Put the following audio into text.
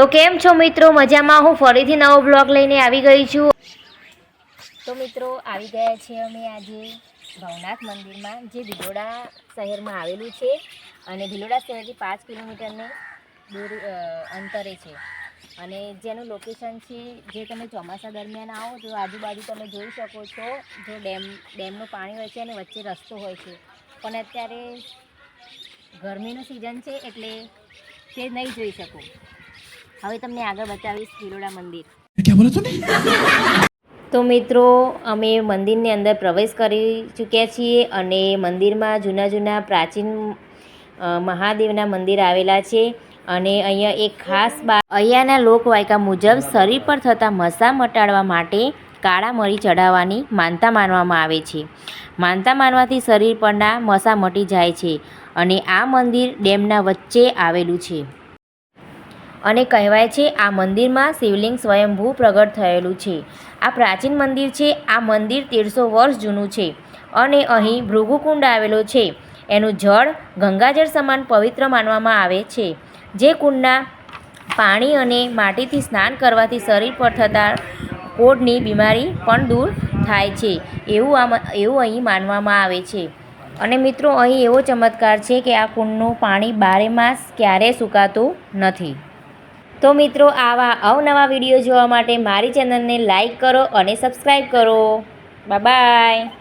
તો કેમ છો મિત્રો? મજામાં હું ફરીથી નવો બ્લોગ લઈને આવી ગઈ છું. તો મિત્રો, આવી ગયા છે અમે આજે ભવનાથ મંદિરમાં, જે ભિલોડા શહેરમાં આવેલું છે. અને ભિલોડા શહેરથી પાંચ કિલોમીટરને દૂર અંતરે છે. અને જેનું લોકેશન છે, જે તમે ચોમાસા દરમિયાન આવો, તો આજુબાજુ તમે જોઈ શકો છો, જો ડેમ, ડેમનું પાણી હોય છે અને વચ્ચે રસ્તો હોય છે. પણ અત્યારે ગરમીનું સિઝન છે એટલે તે નહીં જોઈ શકો. હવે તમને આગળ બતાવીશ ખીરોડા મંદિર. તો મિત્રો અમે મંદિરની અંદર પ્રવેશ કરી ચૂક્યા છીએ અને મંદિરમાં જૂના જૂના પ્રાચીન મહાદેવના મંદિર આવેલા છે અને અહીંયા એક ખાસ બા અહીંયાના લોકવાયકા મુજબ શરીર પર થતા મસા મટાડવા માટે કાળા મરી ચઢાવવાની માનતા માનવામાં આવે છે. માનતા માનવાથી શરીર પરના મસા મટી જાય છે અને આ મંદિર ડેમના વચ્ચે આવેલું છે. અને કહેવાય છે, આ મંદિરમાં શિવલિંગ સ્વયંભૂ પ્રગટ થયેલું છે. આ પ્રાચીન મંદિર છે, આ મંદિર તેરસો વર્ષ જૂનું છે અને અહીં ભૃગુકુંડ આવેલો છે. એનું જળ ગંગાજળ સમાન પવિત્ર માનવામાં આવે છે. જે કુંડના પાણી અને માટીથી સ્નાન કરવાથી શરીર પર થતા કોડની બીમારી પણ દૂર થાય છે. એવું આ એવું અહીં માનવામાં આવે છે. અને મિત્રો, અહીં એવો ચમત્કાર છે કે આ કુંડનું પાણી બારે માસ ક્યારેય સુકાતું નથી. તો મિત્રો, આવા અવનવા વીડિયો જોવા માટે મારી ચેનલને લાઇક કરો અને સબસ્ક્રાઈબ કરો. બાય.